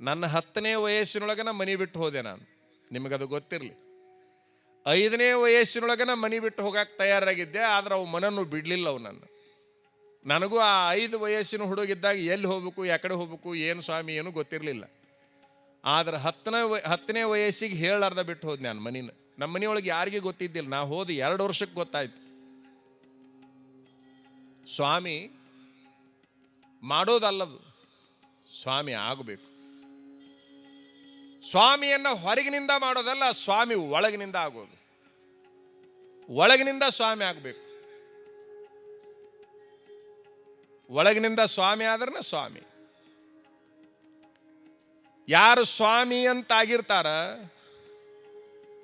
ನನ್ನ ಹತ್ತನೇ ವಯಸ್ಸಿನೊಳಗನ ಮನೆ ಬಿಟ್ಟು ಹೋದೆ ನಾನು. ನಿಮಗದು ಗೊತ್ತಿರಲಿ. ಐದನೇ ವಯಸ್ಸಿನೊಳಗನ ಮನೆ ಬಿಟ್ಟು ಹೋಗಕ್ಕೆ ತಯಾರಾಗಿದ್ದೆ, ಆದ್ರೆ ಅವು ಮನನ್ನು ಬಿಡಲಿಲ್ಲ ಅವು ನನ್ನ. ನನಗೂ ಆ ಐದು ವಯಸ್ಸಿನ ಹುಡುಗಿದ್ದಾಗ ಎಲ್ಲಿ ಹೋಗ್ಬೇಕು, ಯಾಕಡೆ ಹೋಗ್ಬೇಕು, ಏನು ಸ್ವಾಮಿ, ಏನು ಗೊತ್ತಿರಲಿಲ್ಲ. ಆದ್ರೆ ಹತ್ತನೇ ವಯ, ಹತ್ತನೇ ವಯಸ್ಸಿಗೆ ಹೇಳಾರ್ದ ಬಿಟ್ಟು ಹೋದ್ ನಾನು ಮನಿನ. ನಮ್ಮ ಮನೆಯೊಳಗೆ ಯಾರಿಗೆ ಗೊತ್ತಿದ್ದಿಲ್ಲ, ನಾ ಹೋದ ಎರಡು ವರ್ಷಕ್ಕೆ ಗೊತ್ತಾಯ್ತು. ಸ್ವಾಮಿ, ಮಾಡೋದಲ್ಲದು. ಸ್ವಾಮಿ ಆಗಬೇಕು. ಸ್ವಾಮಿಯನ್ನ ಹೊರಗಿನಿಂದ ಮಾಡೋದಲ್ಲ, ಸ್ವಾಮಿ ಒಳಗಿನಿಂದ ಆಗೋದು. ಒಳಗಿನಿಂದ ಸ್ವಾಮಿ ಆಗಬೇಕು. ಒಳಗಿನಿಂದ ಸ್ವಾಮಿ ಆದ್ರನ ಸ್ವಾಮಿ. ಯಾರು ಸ್ವಾಮಿ ಅಂತ ಆಗಿರ್ತಾರ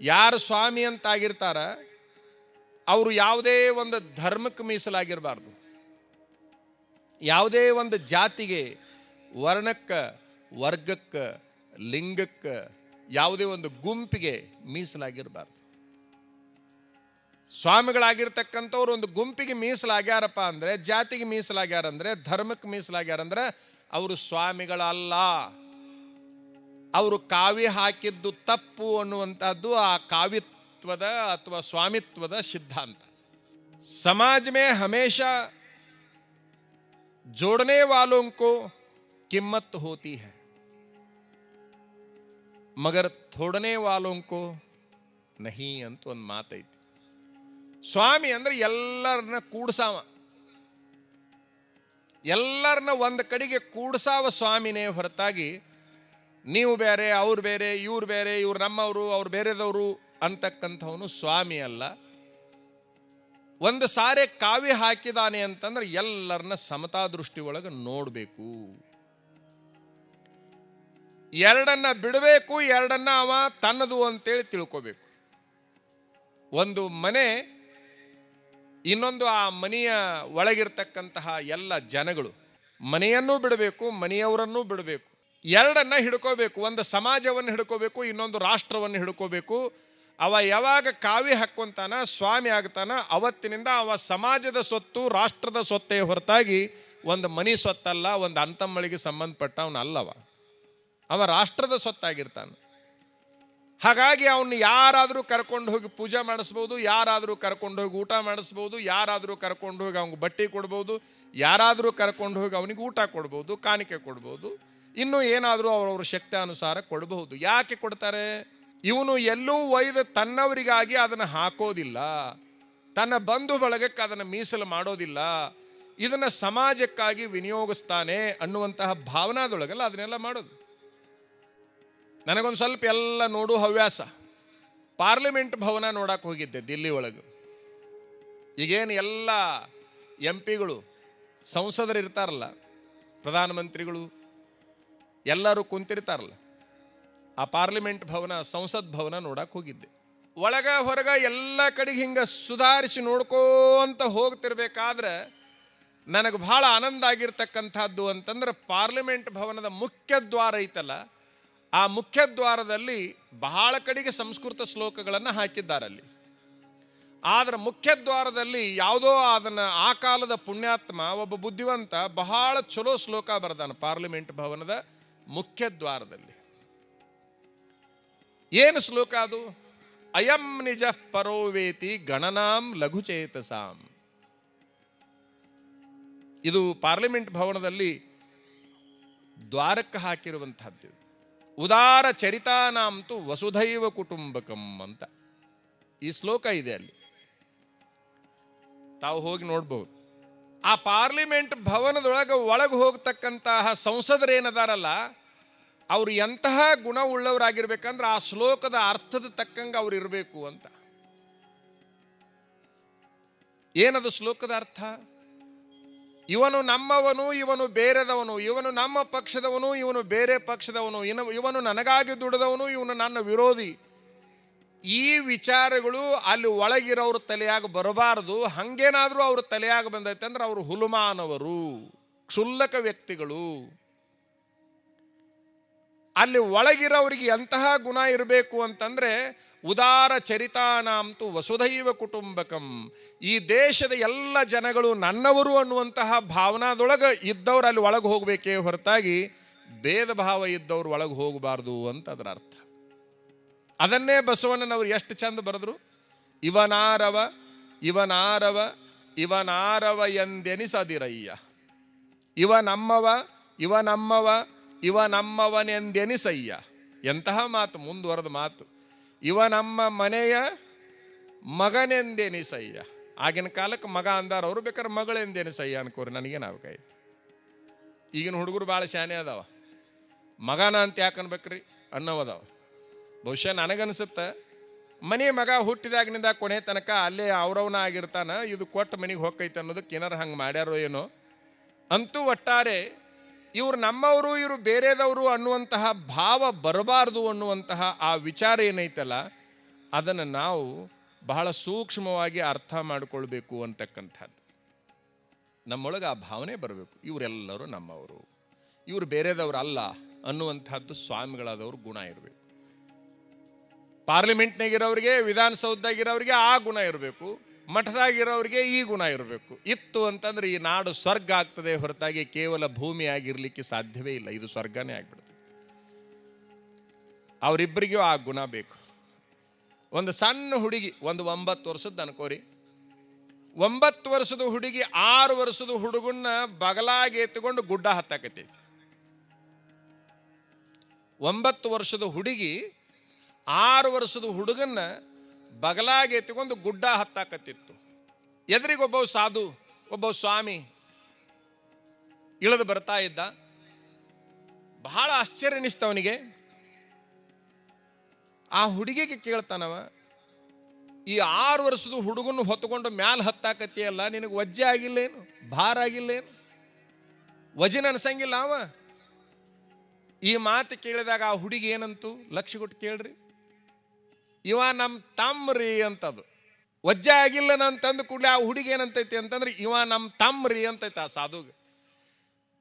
ಯಾರು ಸ್ವಾಮಿ ಅಂತ ಆಗಿರ್ತಾರ ಅವರು ಯಾವುದೇ ಒಂದು ಧರ್ಮಕ್ಕೆ ಮೀಸಲಾಗಿರಬಾರ್ದು. ಯಾವುದೇ ಒಂದು ಜಾತಿಗೆ ವರ್ಣಕ್ಕೆ, ವರ್ಗಕ್ಕೆ ಲಿಂಗಕ್ಕೆ ಯಾವುದೇ ಒಂದು ಗುಂಪಿಗೆ ಮೀಸಲಾಗಿರಬಾರ್ದು. ಸ್ವಾಮಿಗಳಾಗಿರ್ತಕ್ಕಂಥವ್ರು ಒಂದು ಗುಂಪಿಗೆ ಮೀಸಲಾಗ್ಯಾರಪ್ಪ ಅಂದ್ರೆ, ಜಾತಿಗೆ ಮೀಸಲಾಗ್ಯಾರಂದರೆ ಧರ್ಮಕ್ಕೆ ಮೀಸಲಾಗ್ಯಾರಂದ್ರೆ ಅವರು ಸ್ವಾಮಿಗಳಲ್ಲ. ಅವರು ಕಾವಿ ಹಾಕಿದ್ದು ತಪ್ಪು ಅನ್ನುವಂಥದ್ದು ಆ ಕಾವಿತ್ವದ ಅಥವಾ ಸ್ವಾಮಿತ್ವದ ಸಿದ್ಧಾಂತ. ಸಮಾಜ ಮೇ ಹಮೇಶ ಜೋಡನೆ ವಾಲೋಂಕು ಕಿಮ್ಮತ್ ಹೋತಿ ಹೇ. ಮಗರ ಥೋಡನೆ ವಾಲೋಂಕು ನಹಿ ಅಂತ ಒಂದು ಮಾತೈತಿ. ಸ್ವಾಮಿ ಅಂದ್ರೆ ಎಲ್ಲರನ್ನ ಕೂಡ್ಸಾವ. ಎಲ್ಲರನ್ನ ಒಂದು ಕಡೆಗೆ ಕೂಡ್ಸಾವ ಸ್ವಾಮಿನೇ ಹೊರತಾಗಿ ನೀವು ಬೇರೆ, ಅವ್ರು ಬೇರೆ, ಇವ್ರು ಬೇರೆ, ಇವ್ರು ನಮ್ಮವರು, ಅವ್ರು ಬೇರೆದವರು ಅಂತಕ್ಕಂಥವನು ಸ್ವಾಮಿ ಅಲ್ಲ. ಒಂದು ಸಾರೆ ಕಾವಿ ಹಾಕಿದಾನೆ ಅಂತಂದ್ರೆ ಎಲ್ಲರನ್ನ ಸಮತಾ ದೃಷ್ಟಿ ಒಳಗೆ ನೋಡಬೇಕು. ಎರಡನ್ನ ಬಿಡಬೇಕು, ಎರಡನ್ನ ಅವ ತನ್ನದು ಅಂತೇಳಿ ತಿಳ್ಕೋಬೇಕು. ಒಂದು ಮನೆ, ಇನ್ನೊಂದು ಆ ಮನೆಯ ಒಳಗಿರ್ತಕ್ಕಂತಹ ಎಲ್ಲ ಜನಗಳು, ಮನೆಯನ್ನೂ ಬಿಡಬೇಕು, ಮನೆಯವರನ್ನೂ ಬಿಡಬೇಕು. ಎರಡನ್ನ ಹಿಡ್ಕೋಬೇಕು, ಒಂದು ಸಮಾಜವನ್ನು ಹಿಡ್ಕೋಬೇಕು, ಇನ್ನೊಂದು ರಾಷ್ಟ್ರವನ್ನು ಹಿಡ್ಕೋಬೇಕು. ಅವ ಯಾವಾಗ ಕಾವಿ ಹಾಕ್ಕೊಂತಾನ, ಸ್ವಾಮಿ ಆಗ್ತಾನ, ಅವತ್ತಿನಿಂದ ಅವ ಸಮಾಜದ ಸೊತ್ತು, ರಾಷ್ಟ್ರದ ಸೊತ್ತೇ ಹೊರತಾಗಿ ಒಂದು ಮನಿ ಸೊತ್ತಲ್ಲ ಒಂದು ಅಂತಮ್ಮಳಿಗೆ ಸಂಬಂಧಪಟ್ಟ ಅವನು ಅಲ್ಲವ ಅವ ರಾಷ್ಟ್ರದ ಸ್ವತ್ತಾಗಿರ್ತಾನೆ. ಹಾಗಾಗಿ ಅವನ್ನ ಯಾರಾದರೂ ಕರ್ಕೊಂಡು ಹೋಗಿ ಪೂಜೆ ಮಾಡಿಸ್ಬೋದು, ಯಾರಾದರೂ ಕರ್ಕೊಂಡು ಹೋಗಿ ಊಟ ಮಾಡಿಸ್ಬೋದು, ಯಾರಾದರೂ ಕರ್ಕೊಂಡು ಹೋಗಿ ಅವ್ನಿಗೆ ಬಟ್ಟೆ ಕೊಡ್ಬೋದು, ಯಾರಾದರೂ ಕರ್ಕೊಂಡು ಹೋಗಿ ಅವನಿಗೆ ಊಟ ಕೊಡ್ಬೋದು, ಕಾಣಿಕೆ ಕೊಡ್ಬೋದು, ಇನ್ನೂ ಏನಾದರೂ ಅವರವ್ರ ಶಕ್ತಿ ಅನುಸಾರ ಕೊಡಬಹುದು ಯಾಕೆ ಕೊಡ್ತಾರೆ? ಇವನು ಎಲ್ಲೂ ಒಯ್ದು ತನ್ನವರಿಗಾಗಿ ಅದನ್ನು ಹಾಕೋದಿಲ್ಲ. ತನ್ನ ಬಂಧು ಬಳಗಕ್ಕೆ ಅದನ್ನು ಮೀಸಲು ಮಾಡೋದಿಲ್ಲ. ಇದನ್ನು ಸಮಾಜಕ್ಕಾಗಿ ವಿನಿಯೋಗಿಸ್ತಾನೆ ಅನ್ನುವಂತಹ ಭಾವನಾದೊಳಗಲ್ಲ ಅದನ್ನೆಲ್ಲ ಮಾಡೋದು. ನನಗೊಂದು ಸ್ವಲ್ಪ ಎಲ್ಲ ನೋಡು ಹವ್ಯಾಸ. ಪಾರ್ಲಿಮೆಂಟ್ ಭವನ ನೋಡಕ್ಕೆ ಹೋಗಿದ್ದೆ ದಿಲ್ಲಿ ಒಳಗೆ. ಈಗೇನು ಎಲ್ಲ ಎಂ ಪಿಗಳು ಸಂಸದರು ಇರ್ತಾರಲ್ಲ, ಪ್ರಧಾನಮಂತ್ರಿಗಳು, ಎಲ್ಲರೂ ಕುಂತಿರ್ತಾರಲ್ಲ. ಆ ಪಾರ್ಲಿಮೆಂಟ್ ಭವನ, ಸಂಸತ್ ಭವನ ನೋಡಕ್ಕೆ ಹೋಗಿದ್ದೆ. ಒಳಗ ಹೊರಗ ಎಲ್ಲ ಕಡೆಗೆ ಹಿಂಗೆ ಸುಧಾರಿಸಿ ನೋಡ್ಕೋಂತ ಹೋಗ್ತಿರ್ಬೇಕಾದ್ರೆ ನನಗೆ ಭಾಳ ಆನಂದ ಆಗಿರ್ತಕ್ಕಂಥದ್ದು ಅಂತಂದ್ರೆ ಪಾರ್ಲಿಮೆಂಟ್ ಭವನದ ಮುಖ್ಯ ದ್ವಾರ ಐತಲ್ಲ ಆ ಮುಖ್ಯ ದ್ವಾರದಲ್ಲಿ ಬಹಳ ಕಡೆಗೆ ಸಂಸ್ಕೃತ ಶ್ಲೋಕಗಳನ್ನು ಹಾಕಿದ್ದಾರೆ ಅಲ್ಲಿ ಮುಖ್ಯದ್ವಾರದಲ್ಲಿ ಮುಖ್ಯ ದ್ವಾರದಲ್ಲಿ ಯಾವುದೋ ಅದನ್ನು ಆ ಕಾಲದ ಪುಣ್ಯಾತ್ಮ, ಒಬ್ಬ ಬುದ್ಧಿವಂತ ಬಹಳ ಚಲೋ ಶ್ಲೋಕ ಬರ್ದಾನ ಪಾರ್ಲಿಮೆಂಟ್ ಭವನದ ಮುಖ್ಯ ದ್ವಾರದಲ್ಲಿ ಏನು ಶ್ಲೋಕ ಅದು? ಅಯಂ ನಿಜ ಪರೋವೇತಿ ಗಣನಾಂ ಲಘುಚೇತಸಾಂ ಇದು ಪಾರ್ಲಿಮೆಂಟ್ ಭವನದಲ್ಲಿ ದ್ವಾರಕ್ಕೆ ಹಾಕಿರುವಂತಹದ್ದು. ಉದಾರ ಚರಿತಾನಾಂತು ವಸುಧೈವ ಕುಟುಂಬಕಂ ಅಂತ. ಈ ಶ್ಲೋಕ ಇದೆ ಅಲ್ಲಿ. ತಾವು ಹೋಗಿ ನೋಡ್ಬೋದು. ಆ ಪಾರ್ಲಿಮೆಂಟ್ ಭವನದೊಳಗೆ ಒಳಗೆ ಹೋಗ್ತಕ್ಕಂತಹ ಸಂಸದರೇನದಾರಲ್ಲ ಅವ್ರು ಎಂತಹ ಗುಣ ಉಳ್ಳವರಾಗಿರ್ಬೇಕಂದ್ರೆ ಆ ಶ್ಲೋಕದ ಅರ್ಥದ ತಕ್ಕಂಗೆ ಅವ್ರು ಇರಬೇಕು ಅಂತ. ಏನದು ಶ್ಲೋಕದ ಅರ್ಥ? ಇವನು ನಮ್ಮವನು, ಇವನು ಬೇರೆದವನು. ಇವನು ನಮ್ಮ ಪಕ್ಷದವನು, ಇವನು ಬೇರೆ ಪಕ್ಷದವನು. ಇನ್ನು ಇವನು ನನಗಾಗಿ ದುಡಿದವನು, ಇವನು ನನ್ನ ವಿರೋಧಿ. ಈ ವಿಚಾರಗಳು ಅಲ್ಲಿ ಒಳಗಿರೋರು ತಲೆಯಾಗ ಬರಬಾರದು. ಹಂಗೇನಾದರೂ ಅವರು ತಲೆಯಾಗ ಬಂದೈತೆ ಅಂದ್ರೆ ಅವರು ಹುಲುಮಾನವರು, ಕ್ಷುಲ್ಲಕ ವ್ಯಕ್ತಿಗಳು. ಅಲ್ಲಿ ಒಳಗಿರೋರಿಗೆ ಎಂತಹ ಗುಣ ಇರಬೇಕು ಅಂತಂದ್ರೆ ಉದಾರ ಚರಿತಾನಾಂತು ವಸುಧೈವ ಕುಟುಂಬಕಂ. ಈ ದೇಶದ ಎಲ್ಲ ಜನಗಳು ನನ್ನವರು ಅನ್ನುವಂತಹ ಭಾವನಾದೊಳಗೆ ಇದ್ದವ್ರು ಅಲ್ಲಿ ಒಳಗೆ ಹೋಗಬೇಕೇ ಹೊರತಾಗಿ ಭೇದ ಭಾವ ಇದ್ದವ್ರು ಒಳಗೆ ಹೋಗಬಾರ್ದು ಅಂತ ಅದರ ಅರ್ಥ. ಅದನ್ನೇ ಬಸವಣ್ಣನವರು ಎಷ್ಟು ಚಂದ ಬರೆದ್ರು? ಇವನಾರವ ಇವನಾರವ ಇವನಾರವ ಎಂದೆನಿಸದಿರಯ್ಯ. ಇವ ನಮ್ಮವ ಇವ ನಮ್ಮವ, ಇವ ನಮ್ಮವನೆಂದೆನಿಸಯ್ಯ. ಎಂತಹ ಮಾತು, ಮುಂದುವರೆದ ಮಾತು. ಇವ ನಮ್ಮ ಮನೆಯ ಮಗನೆಂದೆನಿಸಯ್ಯ ಆಗಿನ ಕಾಲಕ್ಕೆ ಮಗ ಅಂದಾರ, ಅವರು ಬೇಕಾದ್ರೆ ಮಗಳೆಂದೆನಿಸಯ್ಯ ಅನ್ಕೋರಿ ನನಗೇನಾಗಬೇಕಾಯ್ತು? ಈಗಿನ ಹುಡುಗರು ಭಾಳ ಶಾನೆ ಅದಾವ. ಮಗನ ಅಂತ ಯಾಕೆ ಅನ್ಬೇಕ್ರಿ? ಅನ್ನೋವದಾವ. ಬಹುಶಃ ನನಗನ್ಸುತ್ತೆ, ಮನೆ ಮಗ ಹುಟ್ಟಿದಾಗಿನಿಂದ ಕೊನೆ ತನಕ ಅಲ್ಲೇ ಅವ್ರವನ ಆಗಿರ್ತಾನ, ಇದು ಕೊಟ್ಟು ಮನೆಗೆ ಹೋಗೈತೆ ಅನ್ನೋದಕ್ಕೆ ಏನಾರು ಹಂಗೆ ಮಾಡ್ಯಾರೋ ಏನೋ. ಅಂತೂ ಒಟ್ಟಾರೆ ಇವ್ರು ನಮ್ಮವರು, ಇವರು ಬೇರೆದವರು ಅನ್ನುವಂತಹ ಭಾವ ಬರಬಾರ್ದು ಅನ್ನುವಂತಹ ಆ ವಿಚಾರ ಏನೈತಲ್ಲ, ಅದನ್ನು ನಾವು ಬಹಳ ಸೂಕ್ಷ್ಮವಾಗಿ ಅರ್ಥ ಮಾಡಿಕೊಳ್ಬೇಕು ಅಂತಕ್ಕಂಥದ್ದು. ನಮ್ಮೊಳಗೆ ಆ ಭಾವನೆ ಬರಬೇಕು. ಇವರೆಲ್ಲರೂ ನಮ್ಮವರು. ಇವರು ಬೇರೆದವರು ಅಲ್ಲ ಅನ್ನುವಂಥದ್ದು ಸ್ವಾಮಿಗಳಾದವ್ರ ಗುಣ ಇರಬೇಕು. ಪಾರ್ಲಿಮೆಂಟ್ನಾಗಿರೋರಿಗೆ, ವಿಧಾನಸೌಧದಾಗಿರೋರಿಗೆ ಆ ಗುಣ ಇರಬೇಕು. ಮಠದಾಗಿರೋರಿಗೆ ಈ ಗುಣ ಇರಬೇಕು. ಇತ್ತು ಅಂತಂದ್ರೆ ಈ ನಾಡು ಸ್ವರ್ಗ ಆಗ್ತದೆ ಹೊರತಾಗಿ ಕೇವಲ ಭೂಮಿ ಆಗಿರಲಿಕ್ಕೆ ಸಾಧ್ಯವೇ ಇಲ್ಲ. ಇದು ಸ್ವರ್ಗನೇ ಆಗ್ಬಿಡ್ತದೆ ಅವರಿಬ್ಬರಿಗೂ ಆ ಗುಣ ಬೇಕು. ಒಂದು ಸಣ್ಣ ಹುಡುಗಿ, ಒಂದು ಒಂಬತ್ತು ವರ್ಷದ ಅನ್ಕೋರಿ. ಒಂಬತ್ತು ವರ್ಷದ ಹುಡುಗಿ ಆರು ವರ್ಷದ ಹುಡುಗನ್ನ ಬಗಲಾಗಿ ಎತ್ತಿಕೊಂಡು ಗುಡ್ಡ ಹತ್ತಾಕತ್ತೈತಿ. ಒಂಬತ್ತು ವರ್ಷದ ಹುಡುಗಿ ಆರು ವರ್ಷದ ಹುಡುಗನ್ನ ಬಗಲಾಗಿ ಎತ್ತಿಕೊಂಡು ಗುಡ್ಡ ಹತ್ತಾಕತ್ತಿತ್ತು. ಎದುರಿಗೊಬ್ಬ ಸಾಧು ಒಬ್ಬ ಸ್ವಾಮಿ ಇಳಿದು ಬರ್ತಾ ಇದ್ದ. ಬಹಳ ಆಶ್ಚರ್ಯ ಅನಿಸ್ತವನಿಗೆ. ಆ ಹುಡುಗಿಗೆ ಕೇಳ್ತಾನವ, ಈ ಆರು ವರ್ಷದ ಹುಡುಗನ ಹೊತ್ಕೊಂಡು ಮ್ಯಾಲ ಹತ್ತಾಕತ್ತಿಯಲ್ಲ, ನಿನಗೆ ವಜ್ಜೆ ಆಗಿಲ್ಲೇನು? ಭಾರ ಆಗಿಲ್ಲೇನು? ವಜನ ಅನ್ಸಂಗಿಲ್ಲ ಅವ. ಈ ಮಾತು ಕೇಳಿದಾಗ ಆ ಹುಡುಗಿ ಏನಂತು? ಲಕ್ಷ ಕೊಟ್ಟು ಕೇಳ್ರಿ. ಇವ ನಮ್ಮ ತಮ್ರಿ ಅಂತದು. ವಜ್ಜೆ ಆಗಿಲ್ಲ ಅಂತಂದು ಕೂಡಲೇ ಆ ಹುಡುಗಿ ಏನಂತೈತಿ ಅಂತಂದ್ರೆ, ಇವ ನಮ್ಮ ತಮ್ರಿ ಅಂತೈತೆ ಆ ಸಾಧುಗೆ.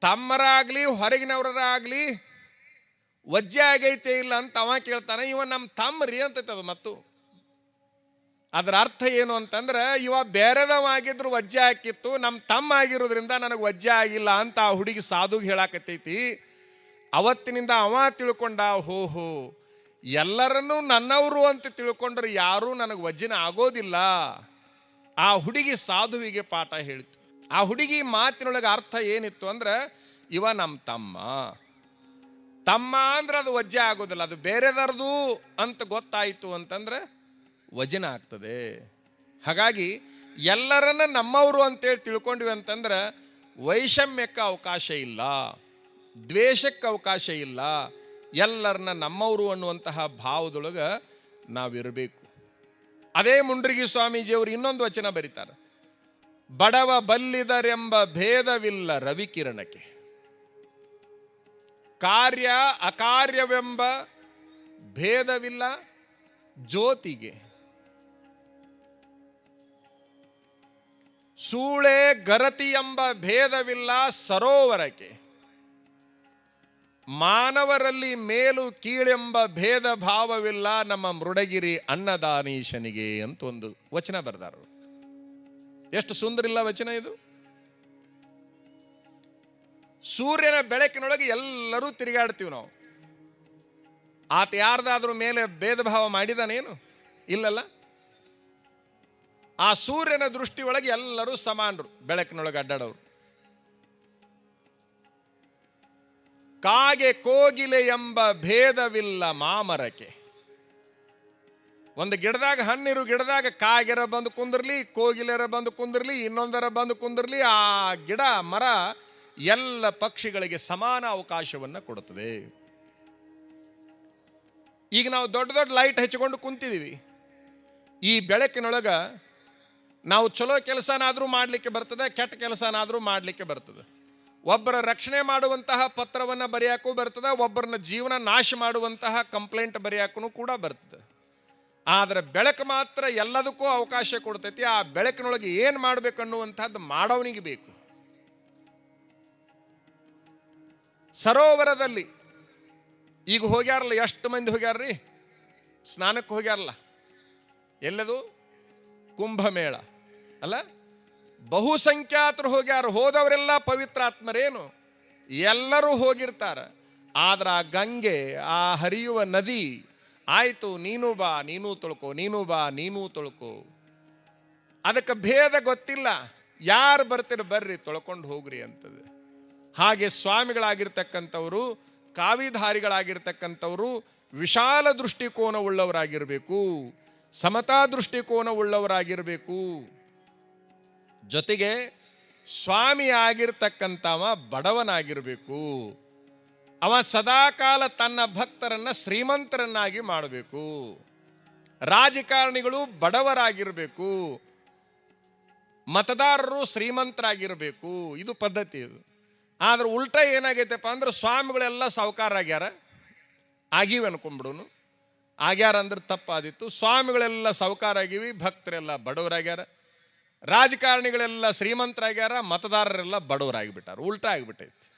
ತಮ್ಮರಾಗಲಿ ಹೊರಗಿನವರಾಗ್ಲಿ ವಜ್ಜೆ ಆಗೈತೆ ಇಲ್ಲ ಅಂತ ಅವ ಕೇಳ್ತಾನೆ, ಇವ ನಮ್ಮ ತಮ್ರಿ ಅಂತೈತೆ ಅದು ಮತ್ತು. ಅದರ ಅರ್ಥ ಏನು ಅಂತಂದ್ರೆ, ಇವ ಬೇರೆದವಾಗಿದ್ರು ವಜ್ಜೆ ಹಾಕಿತ್ತು ನಮ್ಮ ತಮ್ಮ ಆಗಿರೋದ್ರಿಂದ ನನಗೆ ವಜ್ಜೆ ಆಗಿಲ್ಲ ಅಂತ ಆ ಹುಡುಗಿ ಸಾಧುಗೆ ಹೇಳಾಕತ್ತೈತಿ. ಅವತ್ತಿನಿಂದ ಅವ ತಿಳ್ಕೊಂಡ ಹೋ ಎಲ್ಲರನ್ನೂ ನನ್ನವರು ಅಂತ ತಿಳ್ಕೊಂಡ್ರೆ ಯಾರೂ ನನಗೆ ವಜನ ಆಗೋದಿಲ್ಲ. ಆ ಹುಡುಗಿ ಸಾಧುವಿಗೆ ಪಾಠ ಹೇಳಿತು. ಆ ಹುಡುಗಿ ಮಾತಿನೊಳಗೆ ಅರ್ಥ ಏನಿತ್ತು ಅಂದ್ರೆ, ಇವ ನಮ್ಮ ತಮ್ಮ. ತಮ್ಮ ಅಂದ್ರೆ ಅದು ವಜ್ಜೆ ಆಗೋದಿಲ್ಲ, ಅದು ಬೇರೆದರದು ಅಂತ ಗೊತ್ತಾಯಿತು ಅಂತಂದ್ರೆ ವಜನ ಆಗ್ತದೆ. ಹಾಗಾಗಿ ಎಲ್ಲರನ್ನ ನಮ್ಮವರು ಅಂತೇಳಿ ತಿಳ್ಕೊಂಡ್ವಿ ಅಂತಂದ್ರೆ, ವೈಷಮ್ಯಕ್ಕೆ ಅವಕಾಶ ಇಲ್ಲ, ದ್ವೇಷಕ್ಕೆ ಅವಕಾಶ ಇಲ್ಲ ಎಲ್ಲರನ್ನ ನಮ್ಮವರು ಅನ್ನುವಂತಹ ಭಾವದೊಳಗೆ ನಾವಿರಬೇಕು. ಅದೇ ಮುಂಡ್ರಿಗಿ ಸ್ವಾಮೀಜಿಯವರು ಇನ್ನೊಂದು ವಚನ ಬರೀತಾರೆ. ಬಡವ ಬಲ್ಲಿದರೆಂಬ ಭೇದವಿಲ್ಲ ರವಿಕಿರಣಕ್ಕೆ. ಕಾರ್ಯ ಅಕಾರ್ಯವೆಂಬ ಭೇದವಿಲ್ಲ ಜ್ಯೋತಿಗೆ. ಸೂಳೆ ಗರತಿ ಎಂಬ ಭೇದವಿಲ್ಲ ಸರೋವರಕ್ಕೆ. ಮಾನವರಲ್ಲಿ ಮೇಲು ಕೀಳೆಂಬ ಭೇದ ಭಾವವಿಲ್ಲ ನಮ್ಮ ಮೃಡಗಿರಿ ಅನ್ನದಾನೀಶನಿಗೆ ಅಂತ ಒಂದು ವಚನ ಬರೆದಾರ. ಎಷ್ಟು ಸುಂದರ ಇಲ್ಲ ವಚನ ಇದು? ಸೂರ್ಯನ ಬೆಳಕಿನೊಳಗೆ ಎಲ್ಲರೂ ತಿರುಗಾಡ್ತೀವಿ ನಾವು. ಆತ ಯಾರ್ದಾದ್ರೂ ಮೇಲೆ ಭೇದ ಭಾವ ಮಾಡಿದಾನೇನು? ಇಲ್ಲಲ್ಲ? ಆ ಸೂರ್ಯನ ದೃಷ್ಟಿಯೊಳಗೆ ಎಲ್ಲರೂ ಸಮಾನರು, ಬೆಳಕಿನೊಳಗೆ ಅಡ್ಡಾಡೋರು. ಕಾಗೆ ಕೋಗಿಲೆ ಎಂಬ ಭೇದವಿಲ್ಲ ಮಾಮರಕ್ಕೆ. ಒಂದು ಗಿಡದಾಗ ಹಣ್ಣಿರು ಗಿಡದಾಗ ಕಾಗೆರ ಬಂದು ಕುಂದಿರ್ಲಿ, ಕೋಗಿಲೆರ ಬಂದು ಕುಂದಿರ್ಲಿ, ಇನ್ನೊಂದರ ಬಂದು ಕುಂದಿರ್ಲಿ, ಆ ಗಿಡ, ಮರ ಎಲ್ಲ ಪಕ್ಷಿಗಳಿಗೆ ಸಮಾನ ಅವಕಾಶವನ್ನು ಕೊಡುತ್ತದೆ. ಈಗ ನಾವು ದೊಡ್ಡ ದೊಡ್ಡ ಲೈಟ್ ಹಚ್ಚಿಕೊಂಡು ಕುಂತಿದ್ದೀವಿ. ಈ ಬೆಳಕಿನೊಳಗ ನಾವು ಚಲೋ ಕೆಲಸನಾದರೂ ಮಾಡಲಿಕ್ಕೆ ಬರ್ತದೆ, ಕೆಟ್ಟ ಕೆಲಸನಾದರೂ ಮಾಡಲಿಕ್ಕೆ ಬರ್ತದೆ. ಒಬ್ಬರ ರಕ್ಷಣೆ ಮಾಡುವಂತಹ ಪತ್ರವನ್ನು ಬರೆಯೋಕ್ಕೂ ಬರ್ತದೆ, ಒಬ್ಬರನ್ನ ಜೀವನ ನಾಶ ಮಾಡುವಂತಹ ಕಂಪ್ಲೇಂಟ್ ಬರೆಯೋಕ್ಕೂ ಕೂಡ ಬರ್ತದೆ. ಆದರೆ ಬೆಳಕು ಮಾತ್ರ ಎಲ್ಲದಕ್ಕೂ ಅವಕಾಶ ಕೊಡ್ತೈತಿ, ಆ ಬೆಳಕಿನೊಳಗೆ ಏನು ಮಾಡಬೇಕು ಅನ್ನುವಂಥದ್ದು ಮಾಡೋವನಿಗೆ ಬೇಕು. ಸರೋವರದಲ್ಲಿ, ಈಗ ಹೋಗ್ಯಾರಲ್ಲ, ಎಷ್ಟು ಮಂದಿ ಹೋಗ್ಯಾರ್ರಿ? ಸ್ನಾನಕ್ಕೆ ಹೋಗ್ಯಾರಲ್ಲ? ಎಲ್ಲದು? ಕುಂಭಮೇಳ, ಅಲ್ಲ? ಬಹುಸಂಖ್ಯಾತರು ಹೋಗ್ಯಾರು ಹೋದವರೆಲ್ಲ ಪವಿತ್ರಾತ್ಮರೇನು? ಎಲ್ಲರೂ ಹೋಗಿರ್ತಾರೆ. ಆದ್ರೆ ಆ ಗಂಗೆ, ಆ ಹರಿಯುವ ನದಿ, ಆಯಿತು, ನೀನು ಬಾ, ನೀನು ತೊಳ್ಕೊ, ನೀನು ಬಾ, ನೀನು ತೊಳ್ಕೊ. ಅದಕ್ಕೆ ಭೇದ ಗೊತ್ತಿಲ್ಲ. ಯಾರು ಬರ್ತೀರ ಬರ್ರಿ, ತೊಳ್ಕೊಂಡು ಹೋಗ್ರಿ ಅಂತದೆ. ಹಾಗೆ ಸ್ವಾಮಿಗಳಾಗಿರ್ತಕ್ಕಂಥವರು, ಕಾವಿಧಾರಿಗಳಾಗಿರ್ತಕ್ಕಂಥವರು ವಿಶಾಲ ದೃಷ್ಟಿಕೋನ ಉಳ್ಳವರಾಗಿರಬೇಕು ಸಮತಾ ದೃಷ್ಟಿಕೋನ ಉಳ್ಳವರಾಗಿರಬೇಕು ಜೊತೆಗೆ ಸ್ವಾಮಿ ಆಗಿರ್ತಕ್ಕಂಥವ ಬಡವನಾಗಿರಬೇಕು. ಅವ ಸದಾಕಾಲ ತನ್ನ ಭಕ್ತರನ್ನ ಶ್ರೀಮಂತರನ್ನಾಗಿ ಮಾಡಬೇಕು. ರಾಜಕಾರಣಿಗಳು ಬಡವರಾಗಿರಬೇಕು. ಮತದಾರರು ಶ್ರೀಮಂತರಾಗಿರಬೇಕು. ಇದು ಪದ್ಧತಿ ಇದು. ಆದ್ರೆ ಉಲ್ಟಾ ಏನಾಗೈತೆಪ್ಪ ಅಂದ್ರೆ ಸ್ವಾಮಿಗಳೆಲ್ಲ ಸಾವುಕಾರ ಆಗ್ಯಾರ? ಆಗೀವಿ ಅನ್ಕೊಂಡ್ಬಿಡುನು. ಆಗ್ಯಾರ ಅಂದ್ರೆ ತಪ್ಪಾದಿತ್ತು. ಸ್ವಾಮಿಗಳೆಲ್ಲ ಸಾವುಕಾರ ಆಗಿವಿ, ಭಕ್ತರೆಲ್ಲ ಬಡವರಾಗ್ಯಾರ. ರಾಜಕಾರಣಿಗಳೆಲ್ಲ ಶ್ರೀಮಂತರಾಗ್ಯಾರ ಮತದಾರರೆಲ್ಲ ಬಡವರಾಗಿಬಿಟ್ಟಾರ ಉಲ್ಟಾ ಆಗಿಬಿಟ್ಟೈತಿ.